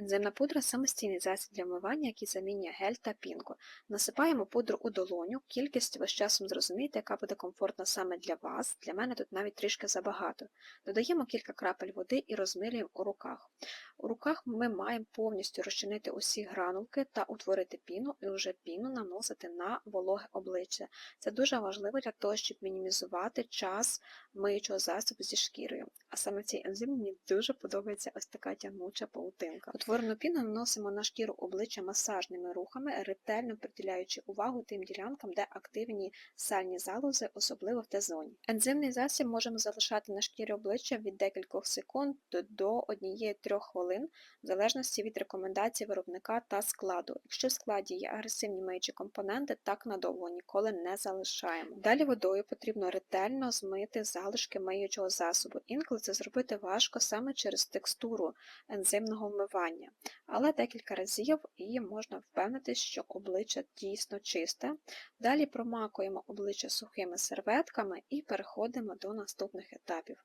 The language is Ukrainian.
Ензимна пудра самостійний засіб для вмивання, який замінює гель та пінку. Насипаємо пудру у долоню, кількість ви з часом зрозумієте, яка буде комфортна саме для вас. Для мене тут навіть трішки забагато. Додаємо кілька крапель води і розмилюємо у руках. У руках ми маємо повністю розчинити усі гранулки та утворити піну, і вже піну наносити на вологе обличчя. Це дуже важливо для того, щоб мінімізувати час миючого засобу зі шкірою. А саме цій ензимі мені дуже подобається ось така тягнуча паутинка. Утворену піну наносимо на шкіру обличчя масажними рухами, ретельно приділяючи увагу тим ділянкам, де активні сальні залози, особливо в Т-зоні. Ензимний засіб можемо залишати на шкірі обличчя від декількох секунд до 1-3 хвилин, в залежності від рекомендацій виробника та складу. Якщо в складі є агресивні миючі компоненти, так надовго ніколи не залишаємо. Далі водою потрібно ретельно змити залишки миючого засобу. Інколи це зробити важко саме через текстуру ензимного вмивання, але декілька разів і можна впевнитись, що обличчя дійсно чисте. Далі промакуємо обличчя сухими серветками і переходимо до наступних етапів.